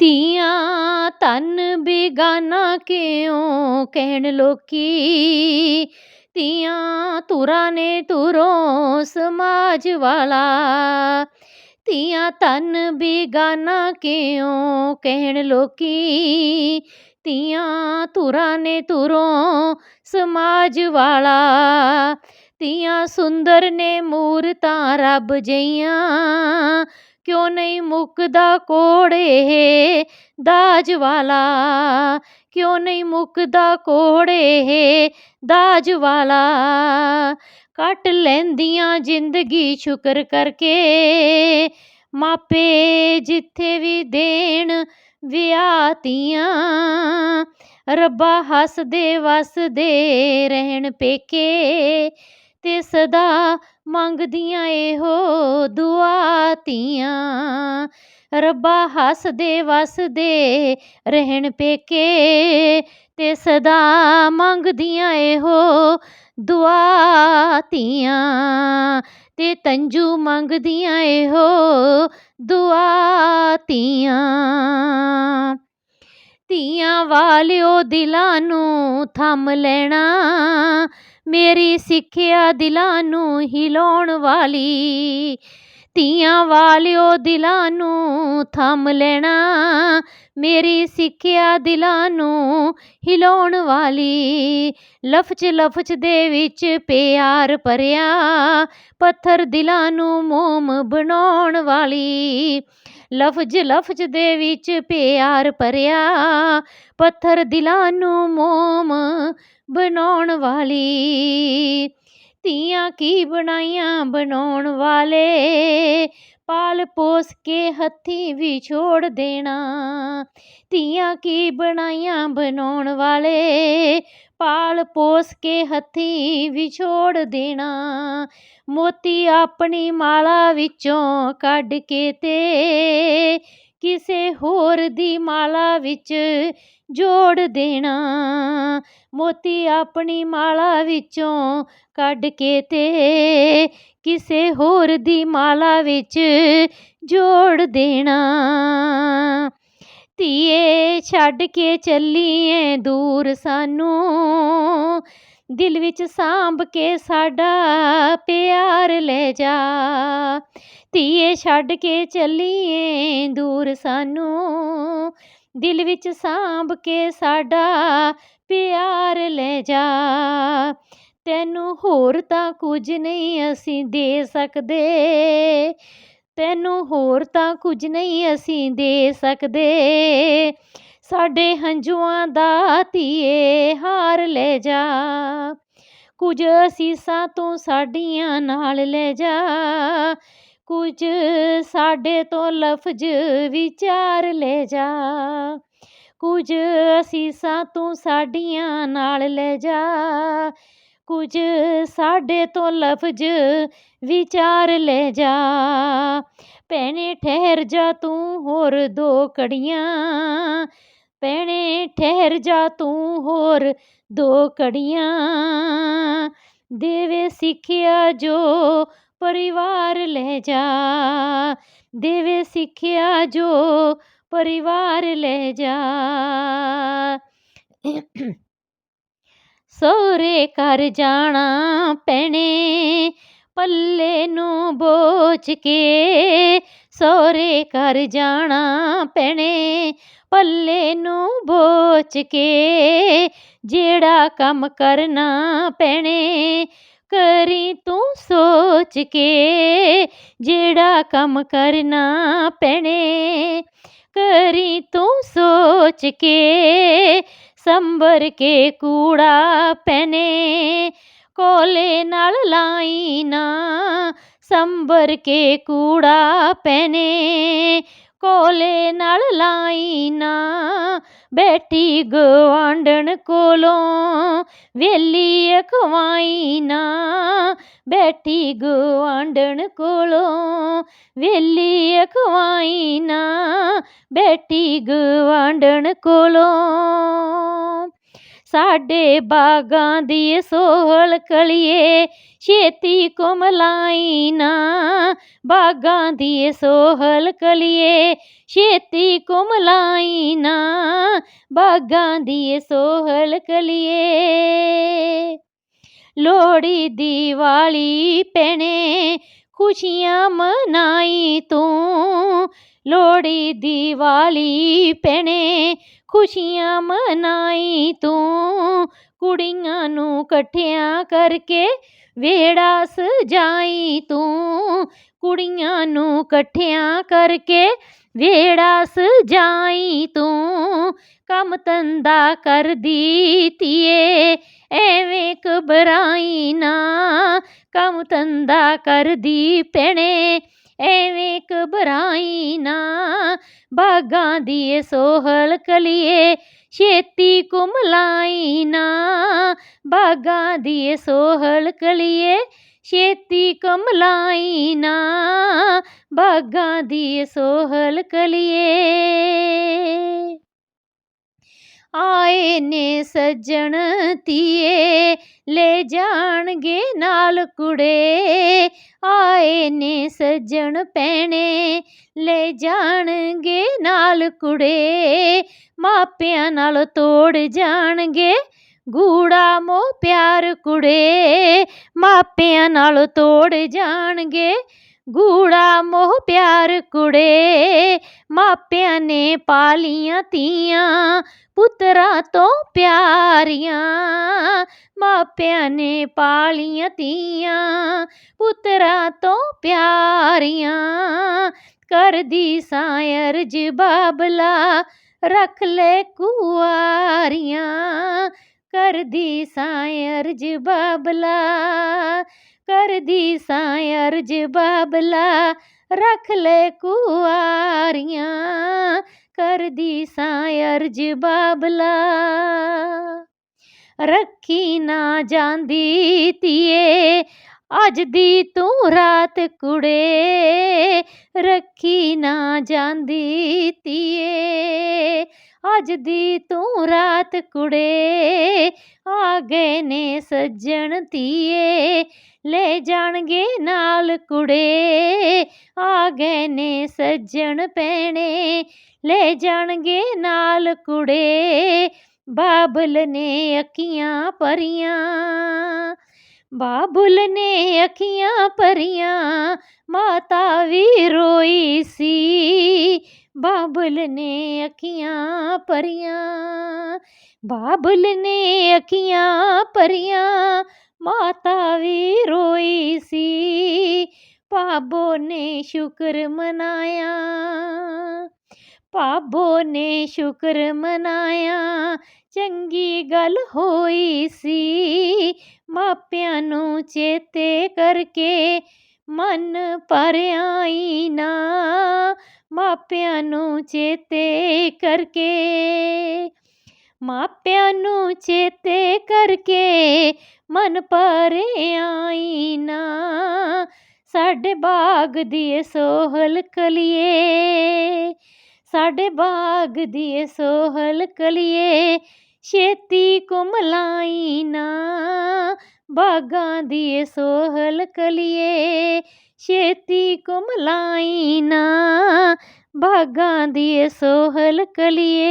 ਧੀਆਂ ਧਨ ਬੇਗਾਨਾ ਕਿਉਂ ਕਹਿਣ ਲੋਕੀ? ਧੀਆਂ ਧੁਰਾਂ ਨੇ ਧੁਰੋਂ ਸਮਾਜ ਵਾਲਾ। ਧੀਆਂ ਧਨ ਬੇਗਾਨਾ ਕਿਉਂ ਕਹਿਣ ਲੋਕੀ? ਧੀਆਂ ਧੁਰਾਂ ਨੇ ਧੁਰੋਂ ਸਮਾਜ ਵਾਲਾ। ਧੀਆਂ ਸੁੰਦਰ ਨੇ ਮੂਰਤਾਂ ਰੱਬ ਜਈਆਂ। ਕਿਉਂ ਨਹੀਂ ਮੁੱਕਦਾ ਕੋੜੇ ਦਾਜ ਵਾਲਾ? ਕਿਉਂ ਨਹੀਂ ਮੁੱਕਦਾ ਕੋੜੇ ਦਾਜ ਵਾਲਾ? ਕੱਟ ਲੈਂਦੀਆਂ ਜ਼ਿੰਦਗੀ ਸ਼ੁਕਰ ਕਰਕੇ। ਮਾਪੇ ਜਿੱਥੇ ਵੀ ਦੇਣ ਵਿਆਹ ਰੱਬਾ ਹੱਸਦੇ ਵਸਦੇ ਰਹਿਣ ਪੇਕੇ। ਤੇ ਸਦਾ ਮੰਗਦੀਆਂ ਇਹੋ ਦੁਆ ਧੀਆਂ। ਰੱਬਾ ਹੱਸਦੇ ਵਸਦੇ ਰਹਿਣ ਪੇਕੇ, ਤੇ ਸਦਾ ਮੰਗਦੀਆਂ ਇਹੋ ਦੁਆ ਧੀਆਂ। ਤੇ ਤੰਜੂ ਮੰਗਦੀਆਂ ਇਹੋ ਦੁਆ ਤੀਆਂ ਧੀਆਂ ਵਾਲਿਓ ਦਿਲਾਂ ਨੂੰ ਥੰਮ ਲੈਣਾ ਮੇਰੀ ਸਿੱਖਿਆ ਦਿਲਾਂ ਨੂੰ ਹਿਲਾਉਣ ਵਾਲੀ, ਧੀਆਂ ਵਾਲਿਓ ਦਿਲਾਂ ਨੂੰ ਥੰਮ ਲੈਣਾ, ਮੇਰੀ ਸਿੱਖਿਆ ਦਿਲਾਂ ਨੂੰ ਹਿਲਾਉਣ ਵਾਲੀ, ਲਫ਼ਜ਼ ਲਫ਼ਜ਼ ਦੇ ਵਿੱਚ ਪਿਆਰ ਭਰਿਆ, ਪੱਥਰ ਦਿਲਾਂ ਨੂੰ ਮੋਮ ਬਣਾਉਣ ਵਾਲੀ, ਲਫ਼ਜ਼ ਲਫ਼ਜ਼ ਦੇ ਵਿੱਚ ਪਿਆਰ ਭਰਿਆ, ਪੱਥਰ ਦਿਲਾਂ ਨੂੰ ਮੋਮ ਬਣਾਉਣ ਵਾਲੀ। ਧੀਆਂ ਕੀ ਬਣਾਈਆਂ ਬਣਾਉਣ ਵਾਲੇ? ਪਾਲ ਪੋਸ ਕੇ ਹੱਥੀਂ ਵਿਛੋੜ ਦੇਣਾ। ਧੀਆਂ ਕੀ ਬਣਾਈਆਂ ਬਣਾਉਣ ਵਾਲੇ? ਪਾਲ ਪੋਸ ਕੇ ਹੱਥੀਂ ਵਿਛੋੜ ਦੇਣਾ। ਮੋਤੀ ਆਪਣੀ ਮਾਲਾ ਵਿੱਚੋਂ ਕੱਢ ਕੇ ਤੇ ਕਿਸੇ ਹੋਰ ਦੀ ਮਾਲਾ ਵਿੱਚ ਜੋੜ ਦੇਣਾ। ਮੋਤੀ ਆਪਣੀ ਮਾਲਾ ਵਿੱਚੋਂ ਕੱਢ ਕੇ ਤੇ ਕਿਸੇ ਹੋਰ ਦੀ ਮਾਲਾ ਵਿੱਚ ਜੋੜ ਦੇਣਾ। ਧੀਏ, ਛੱਡ ਕੇ ਚੱਲੀਏ, ਦੂਰ ਸਾਨੂੰ ਦਿਲ ਵਿੱਚ ਸਾਂਭ ਕੇ ਸਾਡਾ ਪਿਆਰ ਲੈ ਜਾ। ਧੀਏ ਛੱਡ ਕੇ ਚੱਲੀਏ, ਦੂਰ ਸਾਨੂੰ। ਦਿਲ ਵਿੱਚ ਸਾਂਭ ਕੇ ਸਾਡਾ ਪਿਆਰ ਲੈ ਜਾ। ਤੈਨੂੰ ਹੋਰ ਤਾਂ ਕੁਝ ਨਹੀਂ ਅਸੀਂ ਦੇ ਸਕਦੇ। ਤੈਨੂੰ ਹੋਰ ਤਾਂ ਕੁਝ ਨਹੀਂ ਅਸੀਂ ਦੇ ਸਕਦੇ। ਸਾਡੇ ਹੰਝੂਆਂ ਦਾ ਧੀਏ ਹਾਰ ਲੈ ਜਾ। ਕੁਝ ਅਸੀਸਾਂ ਤੂੰ ਸਾਡੀਆਂ ਨਾਲ ਲੈ ਜਾ। ਕੁਝ ਸਾਡੇ ਤੋਂ ਲਫ਼ਜ਼ ਵਿਚਾਰ ਲੈ ਜਾ। ਕੁਝ ਅਸੀਸਾਂ ਤੂੰ ਸਾਡੀਆਂ ਨਾਲ ਲੈ ਜਾ। ਕੁਝ ਸਾਡੇ ਤੋਂ ਲਫ਼ਜ਼ ਵਿਚਾਰ ਲੈ ਜਾ। ਭੈਣੇ ਠਹਿਰ ਜਾ ਤੂੰ ਹੋਰ ਦੋ ਕੜੀਆਂ ਭੈਣੇ ਠਹਿਰ ਜਾ ਤੂੰ ਹੋਰ ਦੋ ਕੜੀਆਂ ਦੇਵੇ ਸਿੱਖਿਆ ਜੋ ਪਰਿਵਾਰ ਲੈ ਜਾ। ਦੇਵੇ ਸਿੱਖਿਆ ਜੋ ਪਰਿਵਾਰ ਲੈ ਜਾ। ਸੋਰੇ ਕਰ ਜਾਣਾ ਪੈਣੇ ਪੱਲੇ ਨੂੰ ਬੋਚ ਕੇ ਸੋਰੇ ਘਰ ਜਾਣਾ ਪੈਣੇ। ਪੱਲੇ ਨੂੰ ਬੋਚ ਕੇ ਜਿਹੜਾ ਕੰਮ ਕਰਨਾ ਪੈਣੇ। ਕਰੀ ਤੂੰ ਸੋਚ ਕੇ ਜਿਹੜਾ ਕੰਮ ਕਰਨਾ ਪੈਣੇ। ਕਰੀ ਤੂੰ ਸੋਚ ਕੇ ਸੰਭਰ ਕੇ ਕੂੜਾ ਪੈਨੇ ਕੋਲੇ ਨਾਲ ਲਾਈ ਸੰਭਰ ਕੇ ਕੂੜਾ ਪੈਨੇ। ਕੋਲੇ ਨਾਲ ਲਾਈ ਨਾ ਬੈਠੀ ਗਵਾਂਢਣ ਕੋਲੋਂ। ਵੇਲੀ ਅਖਵਾਈ ਨਾ ਬੈਠੀ ਗਵਾਂਢਣ ਕੋਲੋਂ। ਵੇਲੀ ਅਖਵਾਈ ਨਾ ਬੈਠੀ ਗਵਾਂਢਣ ਕੋਲੋਂ। ਸਾਡੇ ਬਾਗਾਂ ਦੀ ਸੋਹਲ ਕਲੀਏ, ਛੇਤੀ ਕੁਮਲਾਈ ਨਾ। ਬਾਗਾਂ ਦੀ ਸੋਹਲ ਕਲੀਏ, ਛੇਤੀ ਕੁਮਲਾਈ ਨਾ। ਬਾਗਾਂ ਦੀ ਸੋਹਲ ਕਲੀਏ। ਲੋਹੜੀ ਦੀਵਾਲੀ ਪੈਣੇ ਖੁਸ਼ੀਆਂ ਮਨਾਈ ਤੂੰ। ਲੋਹੜੀ ਦੀਵਾਲੀ ਭੈਣੇ, ਖੁਸ਼ੀਆਂ ਮਨਾਈ ਤੂੰ। ਕੁੜੀਆਂ ਨੂੰ ਇਕੱਠਿਆਂ ਕਰਕੇ ਵਿਹੜਾ ਸਜਾਈ ਤੂੰ। ਕੁੜੀਆਂ ਨੂੰ ਇਕੱਠਿਆਂ ਕਰਕੇ ਵਿਹੜਾ ਸਜਾਈ ਤੂੰ। ਕੰਮ ਧੰਦਾ ਕਰਦੀ ਧੀਏ, ਐਵੇਂ ਘਬਰਾਈ ਨਾ। ਕੰਮ ਧੰਦਾ ਕਰਦੀ ਭੈਣੇ ਐਵੇਂ ਘਬਰਾਈ ਨਾ। ਬਾਗਾਂ ਦੀ ਸੋਹਲ ਕਲੀਏ, ਛੇਤੀ ਕੁਮਲਾਈ ਨਾ। ਬਾਗਾਂ ਦੀ ਸੋਹਲ ਕਲੀਏ, ਛੇਤੀ ਕਮਲਾਈ ਨਾ। ਬਾਗਾਂ ਦੀ ਸੋਹਲ ਕਲੀਏ। ਆਏ ਨੇ ਸੱਜਣ ਤੀਏ ਲੈ ਜਾਣਗੇ ਨਾਲ ਕੁੜੇ। ਆਏ ਨੇ ਸੱਜਣ ਪੈਣੇ, ਲੈ ਜਾਣਗੇ ਨਾਲ ਕੁੜੇ। ਮਾਪਿਆਂ ਨਾਲ ਤੋੜ ਜਾਣਗੇ, ਗੂੜਾ ਮੋਹ ਪਿਆਰ ਕੁੜੇ। ਮਾਪਿਆਂ ਨਾਲ ਤੋੜ ਜਾਣਗੇ ਗੂੜਾ ਮੋਹ ਪਿਆਰ ਕੁੜੇ, ਮਾਪਿਆਂ ਨੇ ਪਾਲੀਆਂ ਧੀਆਂ, ਪੁੱਤਰਾਂ ਤੋਂ ਪਿਆਰੀਆਂ, ਮਾਪਿਆਂ ਨੇ ਪਾਲੀਆਂ ਧੀਆਂ, ਪੁੱਤਰਾਂ ਤੋਂ ਪਿਆਰੀਆਂ, ਕਰਦੀ ਸਾਇਰ ਬਾਬਲਾ ਰੱਖ ਲੈ ਕੁਆਰੀਆਂ, ਕਰਦੀ ਸਾਇਰ ਬਾਬਲਾ ਕਰਦੀ ਸਾਂ ਸਾਇਰ ਬਾਬਲਾ, ਰੱਖ ਲੈ ਕੁਆਰੀਆਂ, ਕਰਦੀ ਸਾਂ ਅਰਜ ਬਾਬਲਾ। ਰੱਖੀ ਨਾ ਜਾਂਦੀ ਧੀਏ, ਅੱਜ ਦੀ ਤੂੰ ਰਾਤ ਕੁੜੇ, ਰੱਖੀ ਨਾ ਜਾਂਦੀ ਧੀਏ। ਅੱਜ ਦੀ ਤੂੰ ਰਾਤ ਕੁੜੇ ਆ ਗਏ ਨੇ ਸੱਜਣ ਧੀਏ, ਲੈ ਜਾਣਗੇ ਨਾਲ ਕੁੜੇ ਆ ਗਏ ਨੇ ਸੱਜਣ ਪੈਣੇ ਲੈ ਜਾਣਗੇ ਨਾਲ ਕੁੜੇ, ਬਾਬਲ ਨੇ ਅੱਖੀਆਂ ਪਰੀਆਂ ਬਾਬੁਲ ਨੇ ਅੱਖੀਆਂ ਪਰੀਆਂ ਮਾਤਾ ਵੀ ਰੋਈ ਸੀ ਬਾਬਲ ਨੇ ਅੱਖੀਆਂ ਭਰੀਆਂ, ਬਾਬੁਲ ਨੇ ਅੱਖੀਆਂ ਪਰੀਆਂ ਮਾਤਾ ਵੀ ਰੋਈ ਸੀ ਪਾਬੋ ਨੇ ਸ਼ੁਕਰ ਮਨਾਇਆ ਪਾਬੋ ਨੇ ਸ਼ੁਕਰ ਮਨਾਇਆ, ਚੰਗੀ ਗੱਲ ਹੋਈ ਸੀ, ਮਾਪਿਆਂ ਨੂੰ ਚੇਤੇ ਕਰਕੇ ਮਨ ਭਰਿਆਈ ਨਾ, ਮਾਪਿਆਂ ਨੂੰ ਚੇਤੇ ਕਰਕੇ। ਮਾਪਿਆਂ ਨੂੰ ਚੇਤੇ ਕਰਕੇ ਮਨ ਭਰਿਆਈ ਨਾ, ਸਾਡੇ ਬਾਗ ਦੀ ਸੋਹਲ ਕਲੀਏ। ਸਾਡੇ ਬਾਗ ਦੀ ਸੋਹਲ ਕਲੀਏ, ਛੇਤੀ ਕੁਮਲਾਈ ਨਾ ਬਾਗਾਂ ਦੀ ਸੋਹਲ ਕਲੀਏ ਛੇਤੀ ਕੁਮਲਾਈ ਨਾ। ਬਾਗਾਂ ਦੀ ਸੋਹਲ ਕਲੀਏ।